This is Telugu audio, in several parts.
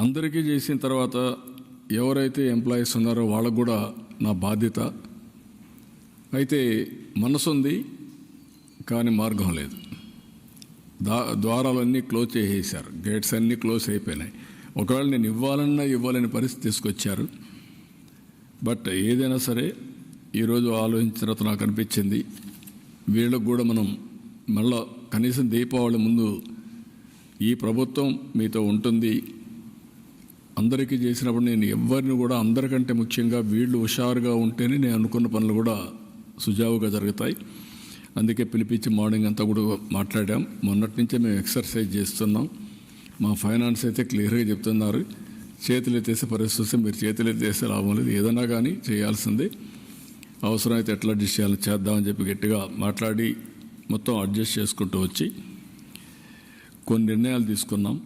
అందరికీ చేసిన తర్వాత ఎవరైతే ఎంప్లాయీస్ ఉన్నారో వాళ్ళకు కూడా నా బాధ్యత. అయితే మనసు ఉంది కానీ మార్గం లేదు. దా ద్వారాలన్నీ క్లోజ్ చేసేసారు. గేట్స్ అన్నీ క్లోజ్ అయిపోయినాయి. ఒకవేళ నేను ఇవ్వాలన్నా ఇవ్వాలని పరిస్థితి తీసుకొచ్చారు. బట్ ఏదైనా సరే ఈరోజు ఆలోచించిన తర్వాత నాకు అనిపించింది వీళ్ళకు కూడా మనం మళ్ళా కనీసం దీపావళి ముందు ఈ ప్రభుత్వం మీతో ఉంటుంది అందరికీ చేసినప్పుడు నేను ఎవరిని కూడా అందరికంటే ముఖ్యంగా వీళ్ళు హుషారుగా ఉంటేనే నేను అనుకున్న పనులు కూడా సుజావుగా జరుగుతాయి. అందుకే పిలిపించి మార్నింగ్ అంతా కూడా మాట్లాడాం. మొన్నటి నుంచే మేము ఎక్సర్సైజ్ చేస్తున్నాం. మా ఫైనాన్స్ అయితే క్లియర్గా చెప్తున్నారు. చేతులు ఎత్తేసే పరిస్థితి వస్తే మీరు చేతులు ఎత్తేసే లాభం లేదు. ఏదైనా కానీ చేయాల్సిందే. అవసరమైతే ఎట్లా అడ్జస్ట్ చేయాలో చేద్దామని చెప్పి గట్టిగా మాట్లాడి మొత్తం అడ్జస్ట్ చేసుకుంటూ వచ్చి కొన్ని నిర్ణయాలు తీసుకున్నాం.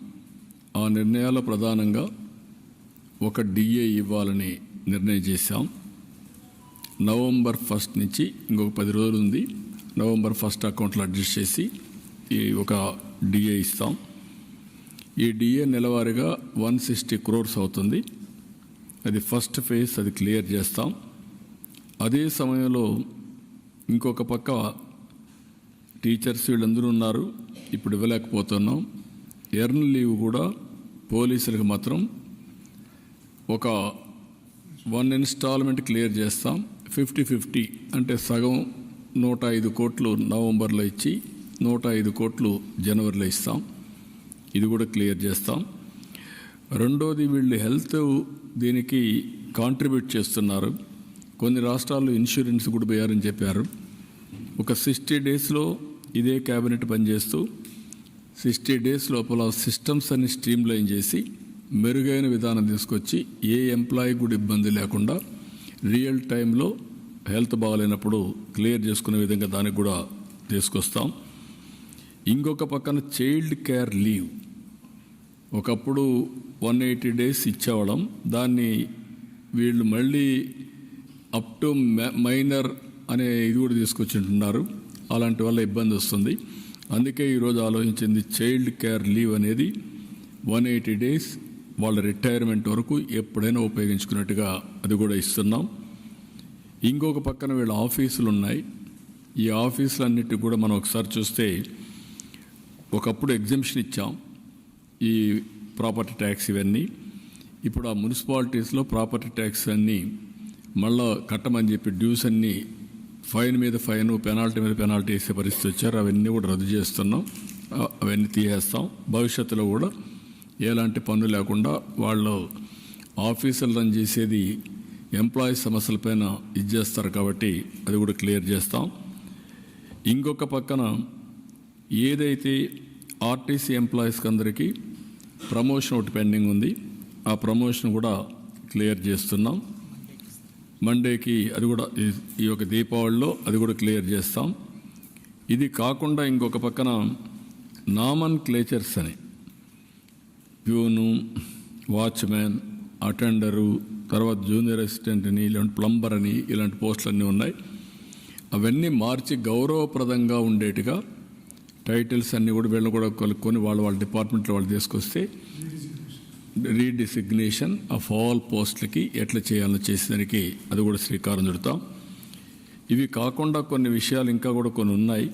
ఆ నిర్ణయాలు ప్రధానంగా ఒక డిఏ ఇవ్వాలని నిర్ణయం చేశాం. నవంబర్ ఫస్ట్ నుంచి ఇంకొక పది రోజులు ఉంది. నవంబర్ ఫస్ట్ అకౌంట్లో అడ్జస్ట్ చేసి ఈ ఒక డిఏ ఇస్తాం. ఈ డిఏ నెలవారీగా వన్ సిక్స్టీ క్రోర్స్ అవుతుంది. అది ఫస్ట్ ఫేజ్ అది క్లియర్ చేస్తాం. అదే సమయంలో ఇంకొక పక్క టీచర్స్ వీళ్ళందరూ ఉన్నారు. ఇప్పుడు ఇవ్వలేకపోతున్నాం. ఎర్న్ లీవ్ కూడా పోలీసులకు మాత్రం ఒక వన్ ఇన్స్టాల్మెంట్ క్లియర్ చేస్తాం. ఫిఫ్టీ ఫిఫ్టీ అంటే సగం నూట ఐదు కోట్లు నవంబర్లో ఇచ్చి నూట ఐదు కోట్లు జనవరిలో ఇస్తాం. ఇది కూడా క్లియర్ చేస్తాం. రెండోది వీళ్ళు హెల్త్ దీనికి కాంట్రిబ్యూట్ చేస్తున్నారు. కొన్ని రాష్ట్రాల్లో ఇన్సూరెన్స్ కూడా పోయారని చెప్పారు. ఒక సిక్స్టీ డేస్లో ఇదే క్యాబినెట్ పనిచేస్తూ సిక్స్టీ డేస్ లోపల సిస్టమ్స్ అన్ని స్ట్రీమ్లైన్ చేసి మెరుగైన విధానం తీసుకొచ్చి ఏ ఎంప్లాయీ కూడా ఇబ్బంది లేకుండా రియల్ టైంలో హెల్త్ బాగాలేనప్పుడు క్లియర్ చేసుకునే విధంగా దానికి కూడా తీసుకొస్తాం. ఇంకొక పక్కన చైల్డ్ కేర్ లీవ్ ఒకప్పుడు వన్ ఎయిటీ డేస్ ఇచ్చేవాళ్ళం. దాన్ని వీళ్ళు మళ్ళీ అప్ టు మైనర్ అనే ఇది కూడా తీసుకొచ్చింటున్నారు అలాంటి వల్ల ఇబ్బంది వస్తుంది. అందుకే ఈరోజు ఆలోచించింది చైల్డ్ కేర్ లీవ్ అనేది వన్ ఎయిటీ డేస్ వాళ్ళ రిటైర్మెంట్ వరకు ఎప్పుడైనా ఉపయోగించుకున్నట్టుగా అది కూడా ఇస్తున్నాం. ఇంకొక పక్కన వీళ్ళ ఆఫీసులు ఉన్నాయి. ఈ ఆఫీసులన్నిటికి కూడా మనం ఒకసారి చూస్తే ఒకప్పుడు ఎగ్జిబిషన్ ఇచ్చాం. ఈ ప్రాపర్టీ ట్యాక్స్ ఇవన్నీ. ఇప్పుడు ఆ మున్సిపాలిటీస్లో ప్రాపర్టీ ట్యాక్స్ అన్నీ మళ్ళా కట్టమని చెప్పి డ్యూస్ అన్నీ ఫైన్ మీద ఫైన్ పెనాల్టీ మీద పెనాల్టీ వేసే పరిస్థితి వచ్చారు. అవన్నీ కూడా రద్దు చేస్తున్నాం. అవన్నీ తీసేస్తాం. భవిష్యత్తులో కూడా ఎలాంటి పన్ను లేకుండా వాళ్ళు ఆఫీసులు రన్ చేసేది ఎంప్లాయీ సమస్యలపైన ఇది చేస్తారు కాబట్టి అది కూడా క్లియర్ చేస్తాం. ఇంకొక పక్కన ఏదైతే ఆర్టీసీ ఎంప్లాయీస్కి అందరికీ ప్రమోషన్ ఒకటి పెండింగ్ ఉంది ఆ ప్రమోషన్ కూడా క్లియర్ చేస్తున్నాం. మండేకి అది కూడా ఈ- ఈ యొక్క దీపావళిలో అది కూడా క్లియర్ చేస్తాం. ఇది కాకుండా ఇంకొక పక్కన నామన్ క్లేచర్స్ అని ప్యూను వాచ్మ్యాన్ అటెండరు తర్వాత జూనియర్ అసిస్టెంట్ అని ఇలాంటి ప్లంబర్ అని ఇలాంటి పోస్టులన్నీ ఉన్నాయి. అవన్నీ మార్చి గౌరవప్రదంగా ఉండేట్టుగా టైటిల్స్ అన్నీ కూడా వీళ్ళని కూడా కలుపుకొని వాళ్ళు వాళ్ళ డిపార్ట్మెంట్లో వాళ్ళు తీసుకొస్తే రీడిసిగ్నేషన్ ఆఫ్ ఆల్ పోస్టులకి ఎట్లా చేయాలో చేసేదానికి అది కూడా శ్రీకారం చుడతాం. ఇవి కాకుండా కొన్ని విషయాలు ఇంకా కూడా కొన్ని ఉన్నాయి.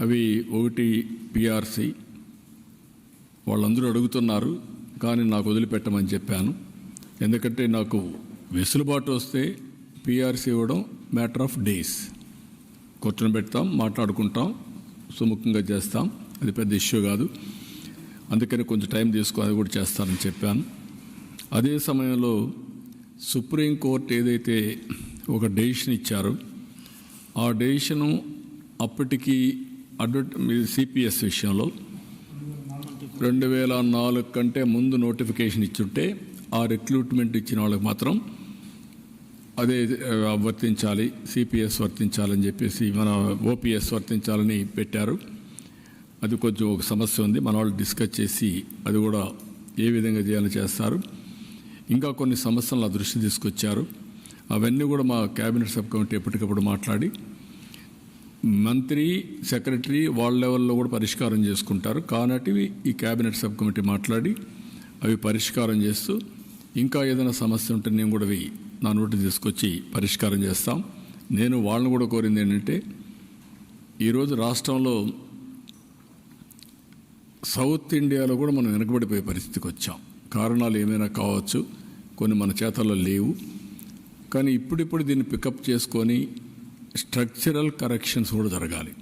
అవి ఒకటి పిఆర్సీ వాళ్ళందరూ అడుగుతున్నారు కానీ నాకు వదిలిపెట్టమని చెప్పాను. ఎందుకంటే నాకు వెసులుబాటు వస్తే పిఆర్సీ ఇవ్వడం మ్యాటర్ ఆఫ్ డేస్ కూర్చొని పెడతాం మాట్లాడుకుంటాం సుముఖంగా చేస్తాం. అది పెద్ద ఇష్యూ కాదు. అందుకని కొంచెం టైం తీసుకొని అది కూడా చేస్తానని చెప్పాను. అదే సమయంలో సుప్రీంకోర్టు ఏదైతే ఒక డెసిషన్ ఇచ్చారో ఆ డెసిషను అప్పటికి అడ్వర్ట్ సిపిఎస్ విషయంలో రెండు వేల నాలుగు కంటే ముందు నోటిఫికేషన్ ఇచ్చుంటే ఆ రిక్రూట్మెంట్ ఇచ్చిన వాళ్ళకి మాత్రం అదే వర్తించాలి సిపిఎస్ వర్తించాలని చెప్పేసి మన ఓపీఎస్ వర్తించాలని పెట్టారు. అది కొంచెం ఒక సమస్య ఉంది. మన వాళ్ళు డిస్కస్ చేసి అది కూడా ఏ విధంగా చేయాలని చేస్తారు. ఇంకా కొన్ని సమస్యలను దృష్టి తీసుకొచ్చారు. అవన్నీ కూడా మా క్యాబినెట్ సబ్ కమిటీ ఎప్పటికప్పుడు మాట్లాడి మంత్రి సెక్రటరీ వాళ్ళ లెవెల్లో కూడా పరిష్కారం చేసుకుంటారు. కానటివి ఈ క్యాబినెట్ సబ్ కమిటీ మాట్లాడి అవి పరిష్కారం చేస్తూ ఇంకా ఏదైనా సమస్య ఉంటే నేను కూడా అవి నా నోటి తీసుకొచ్చి పరిష్కారం చేస్తాం. నేను వాళ్ళని కూడా కోరింది ఏంటంటే ఈరోజు రాష్ట్రంలో సౌత్ ఇండియాలో కూడా మనం వెనకబడిపోయే పరిస్థితికి వచ్చాం. కారణాలు ఏమైనా కావచ్చు కొన్ని మన చేతల్లో లేవు. కానీ ఇప్పుడిప్పుడు దీన్ని పికప్ చేసుకొని స్ట్రక్చరల్ కరెక్షన్స్ కూడా జరగాలి.